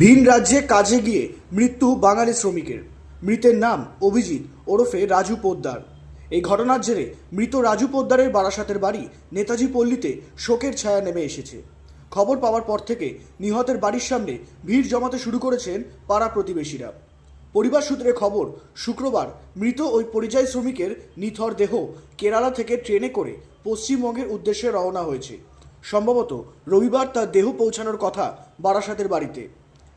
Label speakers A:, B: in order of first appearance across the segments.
A: ভিন রাজ্যে কাজে গিয়ে মৃত্যু বাঙালি শ্রমিকের। মৃতের নাম অভিজিৎ ওরফে রাজু পোদ্দার। এই ঘটনার জেরে মৃত রাজু পোদ্দারের বারাসাতের বাড়ি নেতাজি পল্লীতে শোকের ছায়া নেমে এসেছে। খবর পাওয়ার পর থেকে নিহতের বাড়ির সামনে ভিড় জমাতে শুরু করেছেন পাড়া প্রতিবেশীরা। পরিবার সূত্রে খবর, শুক্রবার মৃত ওই পরিযায়ী শ্রমিকের নিথর দেহ কেরালা থেকে ট্রেনে করে পশ্চিমবঙ্গের উদ্দেশ্যে রওনা হয়েছে। সম্ভবত রবিবার তার দেহ পৌঁছানোর কথা বারাসাতের বাড়িতে।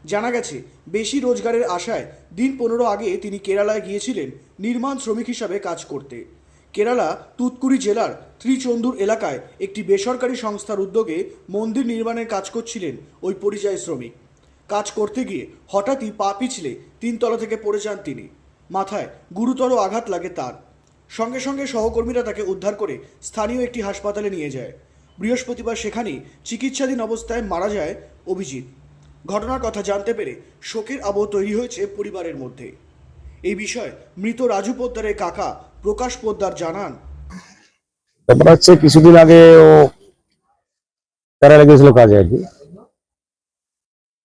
A: জানা গেছে, বেশি রোজগারের আশায় দিন পনেরো আগে তিনি কেরালায় গিয়েছিলেন নির্মাণ শ্রমিক হিসাবে কাজ করতে। কেরালা, তুতকুড়ি জেলার ত্রিচন্দুর এলাকায় একটি বেসরকারি সংস্থার উদ্যোগে মন্দির নির্মাণের কাজ করছিলেন ওই পরিযায়ী শ্রমিক। কাজ করতে গিয়ে হঠাৎই পা পিছলে তিনতলা থেকে পড়ে যান তিনি। মাথায় গুরুতর আঘাত লাগে তার। সঙ্গে সঙ্গে সহকর্মীরা তাকে উদ্ধার করে স্থানীয় একটি হাসপাতালে নিয়ে যায়। বৃহস্পতিবার সেখানেই চিকিৎসাধীন অবস্থায় মারা যায় অভিজিৎ। ঘটনার কথা জানতে পেরে শোকের আবহ তৈরি হয়েছে পরিবারের মধ্যে। এই বিষয়ে মৃত রাজু পোদ্দারের কাকা প্রকাশ পোদ্দার জানান।
B: ব্যাপার হচ্ছে কিছুদিন আগে ও কেরালা গেছিল কাজে আর কি।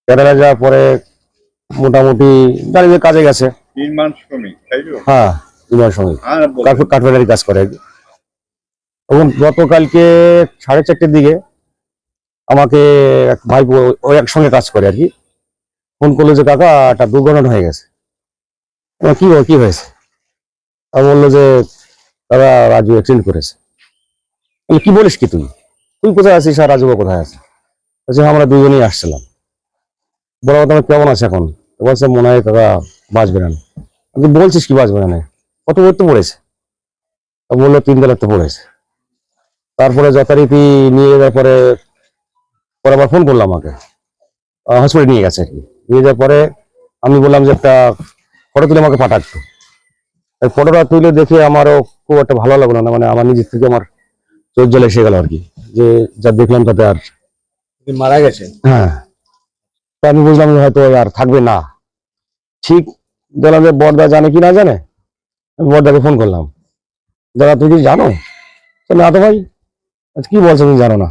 B: কেরালা যাওয়ার পরে মোটামুটি দাঁড়িয়ে কাজে গেছে।
C: নির্মাণ শ্রমিক তাই তো?
B: হ্যাঁ
C: বলো।
B: কাজ করে আর কি। এবং গতকালকে সাড়ে চারটের দিকে আমাকে এক ভাই ও- ও একসঙ্গে কাজ করে আর কি। ফোন করল যে কাকা একটা দুর্ঘটনা হয়ে গেছে। কি কি হয়েছে? আমি বলল যে দাদা রাজু অ্যাক্সিডেন্ট করেছে। বলে, কি বলিস কি তুই? তুই কোথায় আছিস আর রাজু কোথায় আছে? বলছে আমরা দুজনেই আসছিলাম। কথা আমার কেমন আছে এখন? তো বলছে মনে হয় কাকা বাঁচবে না। আমি বলছিস কি বাঁচবে না কত বই তো পড়েছে? তা বলল তিন তো পড়েছে। তারপরে যথারীতি নিয়ে যাওয়ার পরে আবার ফোন করলাম আমাকে। হসপিটালে নিয়ে গেছে আর কি। নিয়ে যাওয়ার পরে আমি বললাম যে একটা ফটো তুলে আমাকে পাঠাতো এই ফটোটা তুলে দেখে আমারও খুব একটা ভালো লাগল না মানে আমার নিজের থেকে আমার চোখ জল এসে গেল আর কি যে যা দেখলাম তাতে আর।
D: মারা গেছে?
B: হ্যাঁ। তো আমি বুঝলাম যে হয়তো আর থাকবে না। ঠিক বললাম যে বর্দা জানে কি না জানে আমি বর্দাকে ফোন করলাম। দাদা তুই কি জানো? না তো ভাই কি বলছো তুমি জানো না?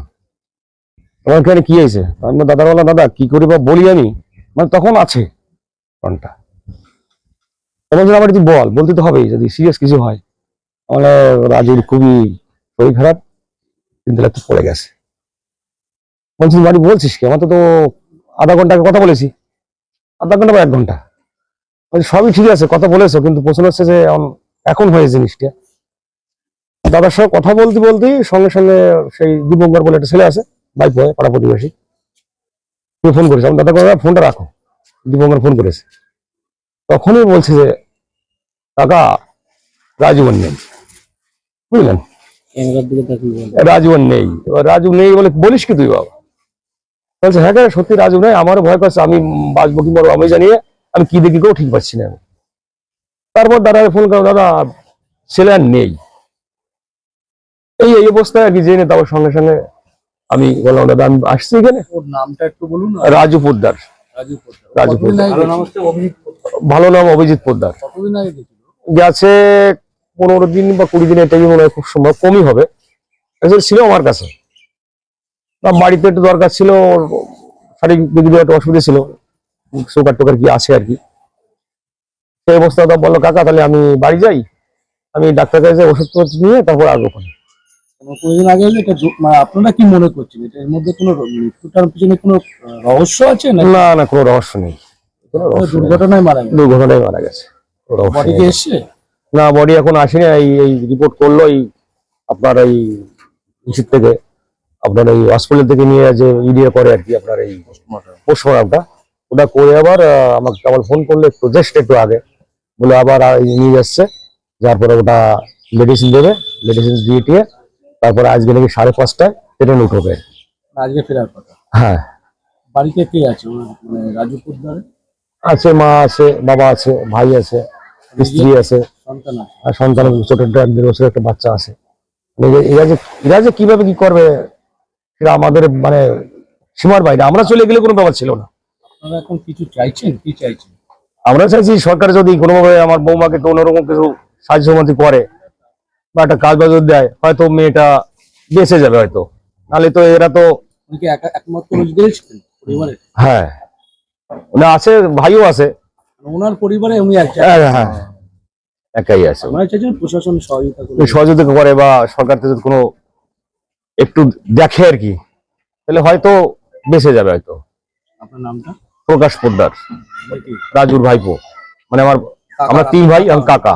B: তোমার এখানে কি হয়েছে আমি বললাম, দাদা কি করি বা বলি আমি? মানে তখন আছে ফোনটা তখন যদি আমার তুই বল বলতে তো হবেই যদি সিরিয়াস কিছু হয়। আমার রাজুর খুবই শরীর খারাপ কিন্তু একটু পড়ে গেছে। বলছি বাড়ি বলছিস কি? আমার তো আধা ঘণ্টা আগে কথা বলেছি। আধা ঘণ্টা বা এক ঘণ্টা? সবই ঠিক আছে কথা বলেছ কিন্তু প্রশ্ন হচ্ছে যে এখন- হয়েছে জিনিসটা। দাদার সঙ্গে কথা বলতে বলতেই সঙ্গে সঙ্গে সেই দীপঙ্কর বলে একটা ছেলে আছে ভাই পয় পাড়া প্রতিবেশী। তুমি ফোন করেছে। আমি দাদা কথা ফোনটা রাখো। দীপঙ্কর ফোন করেছে। তখনই বলছে যে, কাকা, রাজীবন নেই। বুঝলেন? রাজীবন নেই। এবার রাজু নেই বলে বলিস কি তুই বাবা? বলছে হ্যাঁ সত্যি রাজু নেই। আমারও ভয় করছে। আমি বাঁচবো কি মরবো, আমি জানিয়ে আমি কি দেখি কেউ ঠিক পাচ্ছি না আমি। তারপর দাদা ফোন করো দাদা, ছেলে আর নেই। এই এই অবস্থায় আর কি জেনে তারপর সঙ্গে সঙ্গে আমি বললাম দাদা আমি আসছি এখানে?
D: নামটা একটু বলুন
B: রাজু পোদ্দার।
D: রাজু পোদ্দার। ভালো নাম অভিজিৎ পোদ্দার।
B: ভালো নাম অভিজিৎ পোদ্দার।
D: কতদিন আগে গেছিল?
B: গেছে পনেরো দিন বা কুড়ি দিন এটাই মনে হয় খুব সম্ভব কমই হবে। আসলে ছিল আমার কাছে। বাড়িতে একটু দরকার ছিল ওর শারীরিক দিক দিয়ে একটু অসুবিধা ছিল সুগার টুকার কি আছে আর কি। সেই অবস্থা তো বলল কাকা তাহলে আমি বাড়ি যাই। আমি ডাক্তার কাছে ওষুধ নিয়ে তারপর আসব ওখানে।
D: কোনো কতদিন আগে এটা মানে আপনারা কি মনে করছেন? এটা এর মধ্যে কোনো মৃত্যুটার পিছনে কোনো রহস্য আছে না
B: না না কোনো রহস্য নেই। কোনো
D: দুর্ঘটনায় মারা গেছে?
B: দুর্ঘটনায় মারা গেছে।
D: বডি। কে এসছে?
B: না বডি এখন আসেনি। এই এই রিপোর্ট করল এই আপনার এই থেকে। আপনার এই হসপিটাল থেকে নিয়ে যে ইডিএ করে আর কি আপনার এই পোস্টমর্টমটা ওটা করে আবার আমাকে আবার ফোন করলে একটু জাস্ট একটু আগে। বলে আবার নিয়ে যাচ্ছে। যার পরে ওটা মেডিসিন দেবে মেডিসিন দিয়ে টিয়ে তারপরে আজকে নাকি সাড়ে পাঁচটায় ট্রেন উঠবে
D: আজকে ফেরার কথা।
B: হ্যাঁ।
D: বাড়িতে কে আছে? মানে রাজু পোদ্দার
B: আছে মা আছে বাবা আছে ভাই আছে স্ত্রী আছে। আর সন্তান ছোট এক দেড় বছরের একটা বাচ্চা আছে। মানে এরা যে এরা যে কীভাবে কি করবে সেটা আমাদের মানে সীমার বাইরে। আমরা চলে গেলে কোনো ব্যাপার ছিল না।
D: আপনারা এখন কিছু চাইছেন? কি চাইছেন?
B: আমরা চাইছি সরকার যদি কোনোভাবে আমার বৌমাকে তো অন্যরকম কিছু সাহায্য করে বা একটা কাজ বাজ দেয় হয়তো মেয়েটা বেঁচে যাবে হয়তো। নাহলে তো এরা তো হ্যাঁ। আছে ভাইও আছে।
D: ওনার পরিবারে উনি
B: হ্যাঁ হ্যাঁ একাই আছে।
D: প্রশাসন সহযোগিতা
B: করে বা সরকার থেকে কোনো একটু দেখে আর কি। তাহলে হয়তো বেঁচে যাবে হয়তো।
D: আপনার নামটা?
B: প্রকাশ পোদ্দার। রাজুর ভাইপো। মানে আমার আমরা তিন ভাই এবং কাকা।